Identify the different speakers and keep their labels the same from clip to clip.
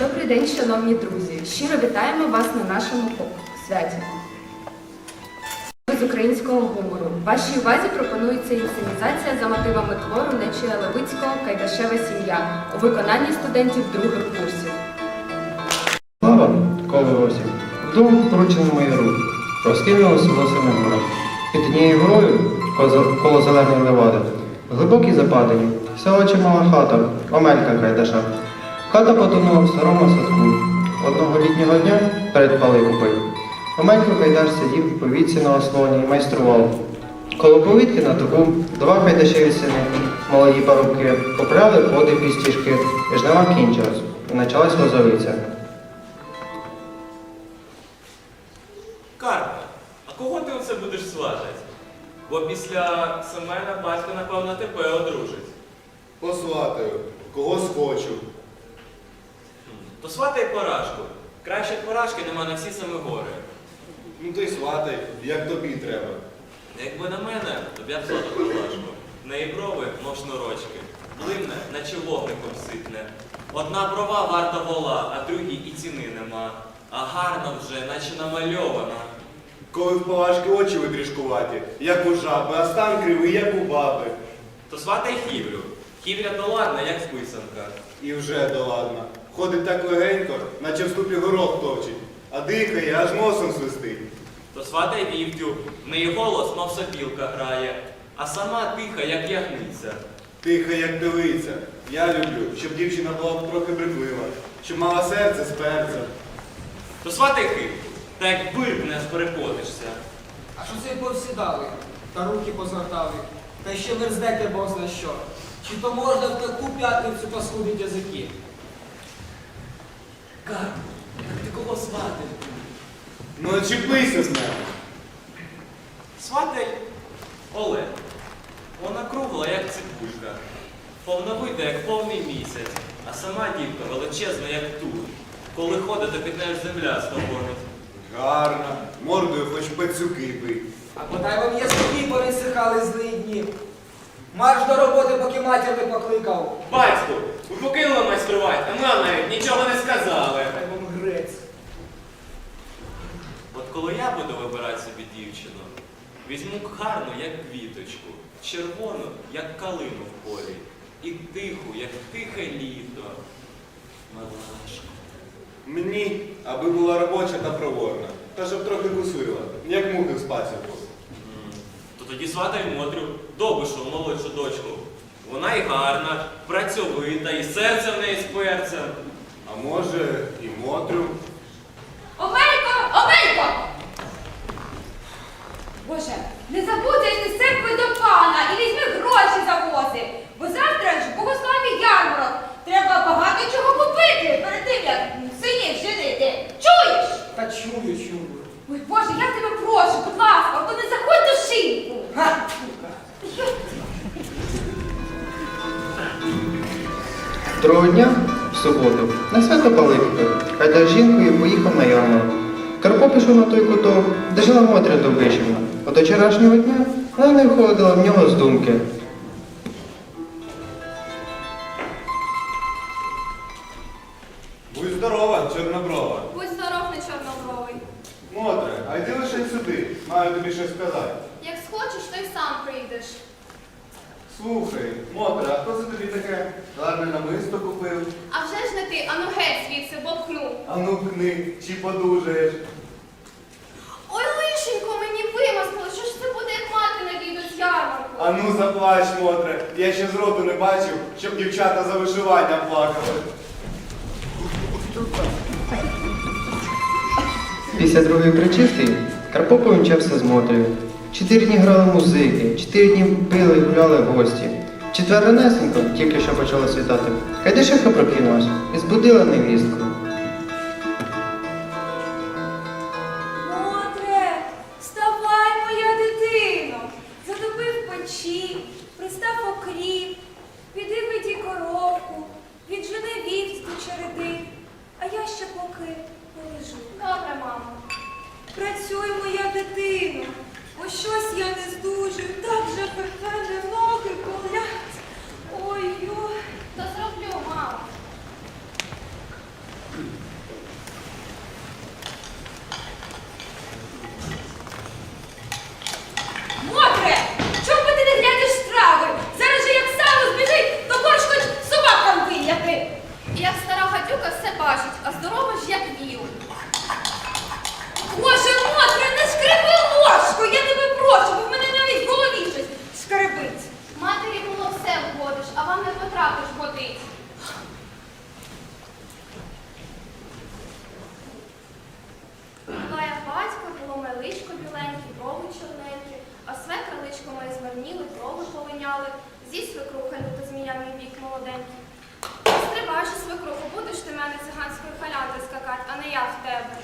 Speaker 1: Добрий день, шановні друзі! Щиро вітаємо вас на нашому святі. З українського гумору. Вашій увазі пропонується інсценізація за мотивами твору Нечія Левицького Кайдашева сім'я у виконанні студентів других курсів.
Speaker 2: Слава, коло осінь, вдома вручено мої руки, розкинуло село Семигора. Під однією горою, коло зеленої левади, глибокі западині, села чимала хата, омелька кайдаша. Хата потонула в старому садку. Одного літнього дня перед паликупою. Омелько кайдаш сидів у повітці на ослоні і майстрував. Коло повітки на таку два кайдашеві сини, молоді парубки, поправили поди пістішки, і жнива кінчилась, і почалась лозовиця.
Speaker 3: Карпе, а кого ти оце будеш сватати? Бо після Семена батько, напевно, тебе одружить.
Speaker 4: Посватаю, кого схочу.
Speaker 3: Хм, То сватай поражку. Краще поражки нема на всі Семигори.
Speaker 4: Ну ти сватай, як тобі треба.
Speaker 3: Якби на мене, то б я б злото поражку. В неї брови, мов шнурочки. Блимне, наче вогником ситне. Одна брова варта вола, а другій і ціни нема. А гарно вже, наче намальована.
Speaker 4: Коли в палашки очі видріжкуваті, як у жаби, а стан кривий, як у баби.
Speaker 3: То сватай хівлю. Хівля то ладна, як писанка.
Speaker 4: І вже доладно. Ходить так легенько, наче в ступі горох товчить, а дихає, аж носом свистить.
Speaker 3: То сватай вівдю, в неї голос, мов сопілка грає, а сама тиха, як ягниця.
Speaker 4: Тиха, як пилиця. Я люблю, щоб дівчина була трохи бриклива, щоб мала серце з перцем.
Speaker 3: То сватай хибку, та як бирк не перепотишся.
Speaker 5: А що це повсідали, та руки позгортали, та ще верздете бог зна що. Чи то можна в таку п'ятницю паскудить язики?
Speaker 3: Карпу, як ти кого сватати?
Speaker 4: Ну не чіплися з мене.
Speaker 3: Сватай Олег. Вона кругла, як цибулька, повновита, як повний місяць, а сама дівка величезна, як тур. Коли ходить, то під нею ж земля стогонить.
Speaker 4: Гарна, мордою хоч пацюки бий.
Speaker 5: А бодай вам язики пересихали злий дні. Марш до роботи, поки матір не покликав.
Speaker 3: Батьку, ви покинули майструвати, а нам навіть нічого не сказали.
Speaker 5: Хай вам грець.
Speaker 3: От коли я буду вибирати собі дівчину, візьму гарну, як квіточку, червону, як калину в полі, і тиху, як тихе літо. Малашка.
Speaker 4: Мені, аби була робоча та проворна, та щоб трохи кусила, як мухи в спасівку.
Speaker 3: М, То тоді сватай Мотрю, добишу молодшу дочку. Вона і гарна, працьовита, і серце в неї з перцем.
Speaker 4: А може і Мотрю.
Speaker 6: Омелько! Омелько! Боже, не забудь йти з церкви до пана і візьми гроші за вози. Бо завтра ж богославі ярмарок. Треба багато чого купити перед тим, як синів женити. Чуєш?
Speaker 5: Та чую, чую.
Speaker 6: Ой, Боже, я тебе прошу, будь ласка, а то не заходь до шинку.
Speaker 2: Другого дня, в суботу, на свято Палипки, Кайда з жінкою поїхав на ярмарок. Карпо пішов на той куток, де жила Мотря Довбишівна. От вчорашнього дня вона не виходила в нього з думки.
Speaker 4: Будь здорова, чорноброва.
Speaker 6: Будь здоров, не чорнобровий.
Speaker 4: Мотре, а йди лише сюди, маю тобі щось сказати.
Speaker 6: Як схочеш, то й сам прийдеш.
Speaker 4: Слухай, Мотре, а хто це тобі таке гарне намисто купив?
Speaker 6: А вже ж не ти, ану геть звідси, бобхну.
Speaker 4: А ну пни, чи подужаєш?
Speaker 6: Ой, лишенько, мені вимастило, що ж це буде, як мати надійдуть з ярмарку.
Speaker 4: А ну заплач, Мотре. Я ще з роду не бачив, щоб дівчата за вишиванням плакали.
Speaker 2: Після другої причистої Карпо помчався з Мотрею. Чотири дні грали музики, чотири дні пили і гуляли в гості. Четвер ранесенько, тільки що почало світати, Кайдашиха прокинулась і збудила невістку.
Speaker 6: Мотре, вставай, моя дитино. Затопив печі, пристав окріп, піди виді коровку, віджени вівць до череди, а я ще поки полежу. Добре, мамо. Працюй, моя дитино, бо щось я не здужив, так же пекане ноги болять. Ой-ой. Та зроблю, мамо. Батюка все бачить, а здорова ж як віл. Боже, Мотре, не шкреби ложку! Я тебе прошу, бо в мене навіть в голові щось шкребить.
Speaker 1: Матері було все вгодиш, а вам не потрапиш годить. Буває батько, було ми личко біленьке, брови чорненькі, а свекра личко моє змарніли, брови полиняли, зі свекрухи та змія мій молоденький. Стривай же, свекруху, будеш ти мене циганської халяти скакать, а не я в тебе.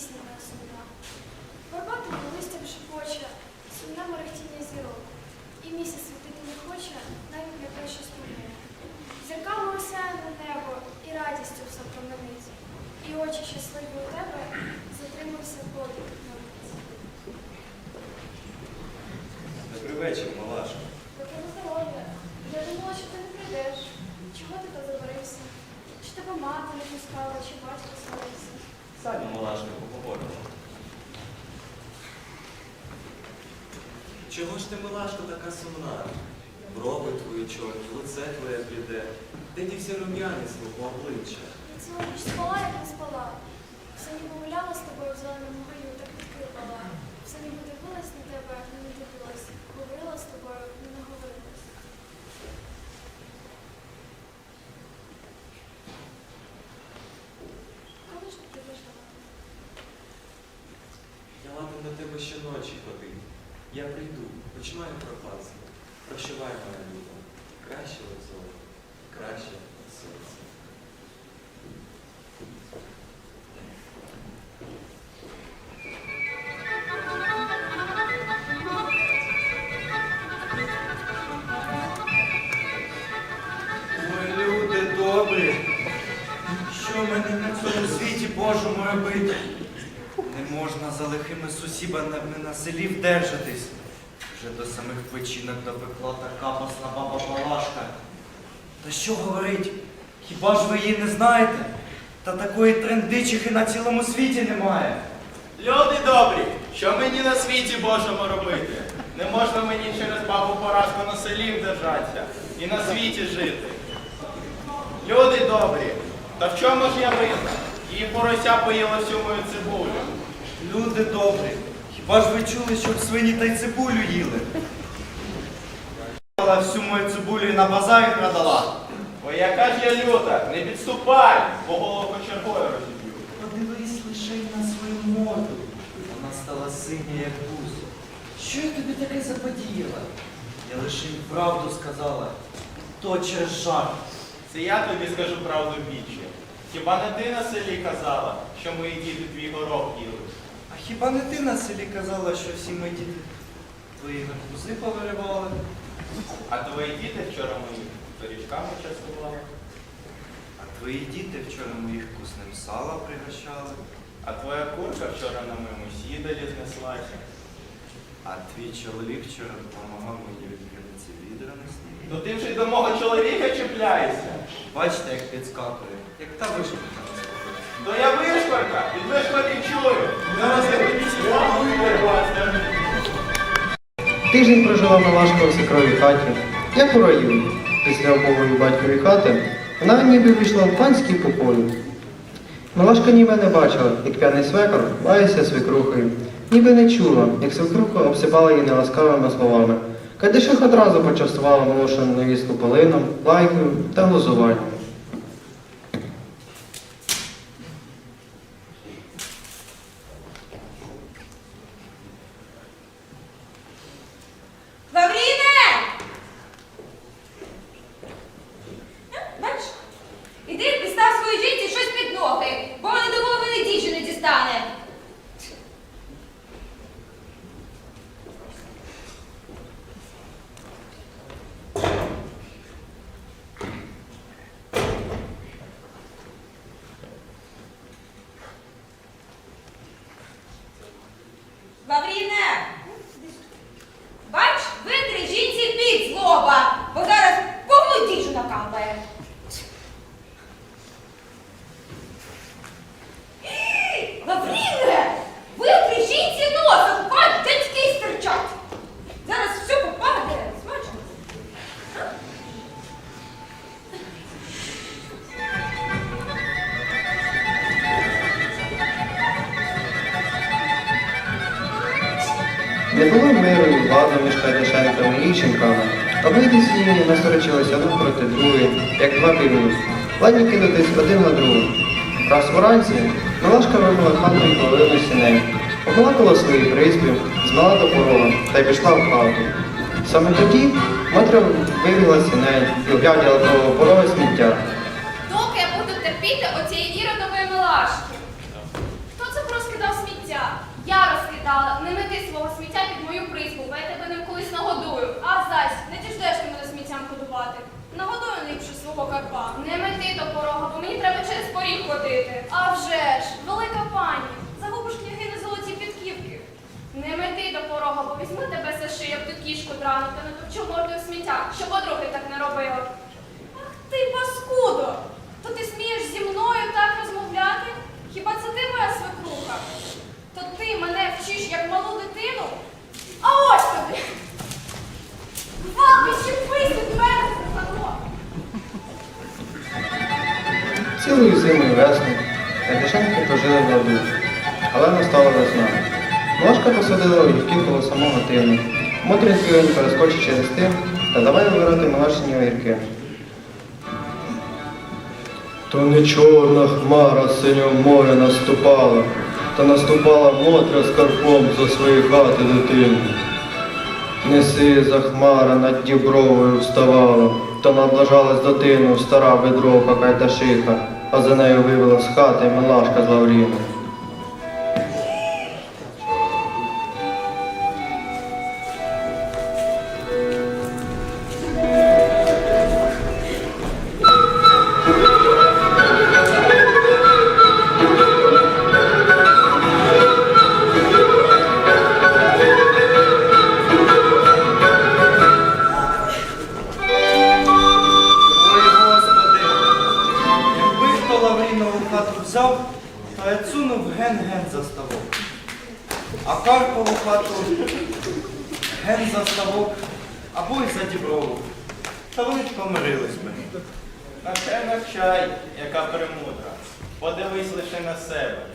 Speaker 1: Пісня моя сумна. Горбатим листям шепоче, сумне мерехтіння зірок. І місяць світити не хоче, навіть не те, що струне. Зірками осяяне небо і радістю все променить. І очі щасливі у тебе затримався подих на мить.
Speaker 4: Добрий вечір, малашка.
Speaker 1: Доброго здоров'я. Я думала, що ти не прийдеш. Чого ти так забарився? Чи тебе мати не пускала, чи батько сварився?
Speaker 3: Самі Малашнику поговоримо. Чого ж ти, Милашко, така сумна? Брови твої чорні, лице твоє бліде. Де ті всі рум'яні свого обличчя?
Speaker 1: Я цілу ніч спала, як не спала. Все ніби гуляла з тобою в зеленому гаю, так відкривала. Все ніби дивилась на тебе, а не дивилась. Говорила з тобою, не наговорилась. Коли ж ти прийдеш до мене?
Speaker 3: Я ладен тебе ходити. Я прийду, починаю пропасти. Прощавай, моя люба. Краще лицо, краще серце.
Speaker 7: Ой, люди добрі, що мені на цьому світі Божому робити? Не можна за лихими сусібами на селі вдержатись. Вже до самих печінок допекла така посла баба Палашка. Та що говорить? Хіба ж ви її не знаєте? Та такої трендичихи на цілому світі немає.
Speaker 8: Люди добрі, що мені на світі Божому робити? Не можна мені через бабу поразку на селі вдержатися і на світі жити. Люди добрі, та в чому ж я винна? Її порося поїла всю мою цибулю.
Speaker 7: Люди добрі, хіба ж ви чули, щоб свині та й цибулю їли? Вона всю мою цибулю і на базарі продала.
Speaker 8: Ой, яка ж я люта, не підступай, бо голову чергою розіб'ю.
Speaker 7: Подивись лише й на свою моду. Вона стала синя, як гусь. Що я тобі таке заподіяла? Я лише їй правду сказала. То через жарт.
Speaker 8: Це я тобі скажу правду більше. Хіба не ти на селі казала, що мої діти твій горох їли?
Speaker 7: Хіба не ти на селі казала, що всі ми діти твої гарбузи повиривали?
Speaker 8: А твої діти вчора мої пиріжками частували,
Speaker 7: А твої діти вчора моїх вкусним сала пригощали,
Speaker 8: а твоя курка вчора на моєму сідалі знеслася.
Speaker 7: а твій чоловік вчора допомагав мені відкрити ці відра на сніг.
Speaker 8: Ну ти вже й до мого чоловіка чіпляєшся.
Speaker 7: Бачите, як підскакує, як та вишивка.
Speaker 8: То я вишкорка, від вишкорки чую. Зараз я тобі вирвати.
Speaker 2: Тиждень прожила Малашка у свекровій хаті, як у раю. Після обової батькові хати вона ніби вийшла в панський покою. Малашка ніби не бачила, як п'яний свекор лається свекрухою, ніби не чула, як свекруха обсипала її неласкавими словами. Кадиших одразу почастувала молодшу невістку полином, лайкою та глузуванням. Сім'ї насторочилися одна проти другої, як два півні. Ладні кинутись один на другу. Раз вранці Милашка вибила хату і половину сіней, побалакала свої приспів, змала до порога та й пішла в хату. Саме тоді Мотря вивела сіней і огляділа коло порога сміття.
Speaker 1: Доки я буду терпіти оцієї іродової милашки. Хто це порозкидав сміття? Я розкидала. Не мети свого сміття під мою призьбу, бо я тебе ним колись нагодую. А зась, не діждеш ти мене сміттям годувати. Нагодую ліпше свого карпа. Не мети до порога, бо мені треба через поріг ходити. А вже ж, велика пані, загубиш княгини золоті підківки. Не мети до порога, бо візьму тебе за шию, як ту кішку драну, та не топчу мордою в сміття, щоб подруги так не робила. Ах ти паскудо! То ти смієш зі мною так розмовляти? Хіба це ти моя свекруха? То ти мене вчиш як малу дитину? А ось тобі! Два, відчепись від мене,
Speaker 2: Цілою зиму і весну Кайдашенки прожили в ладу, але настала весна. Млашка посадила огірків коло самого тину. Мотринський він перескочить через тин та давай вибирати малашні огірки. То не чорна хмара синього моря наступала, та наступала Мотря з карпом за свої хати дитину. Неси за хмара над дібровою вставала, та наближалась до тину стара ведровка кайдашиха, а за нею вивела з хати Милашка з Лавріни.
Speaker 7: Взяв, то я цунув ген-ген за ставок. А Карпову хату ген за ставок, або й за діброву. Та вони помирились би.
Speaker 8: Навчай, навчай, яка премудра. Подивись лише на себе.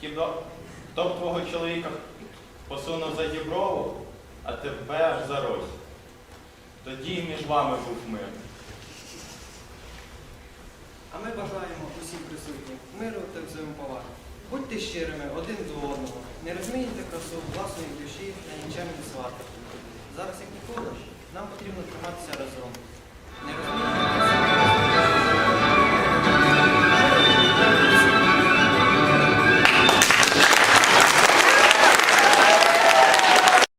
Speaker 8: Хіба хто б твого чоловіка посунув за діброву, а тебе аж за рось. Тоді між вами був мир.
Speaker 2: А ми бажаємо усім присутнім миру та взаємоповаги. Будьте щирими один до одного, не розмінюйте красу власної душі та нічим не свати. Зараз, як ніколи, нам потрібно триматися разом,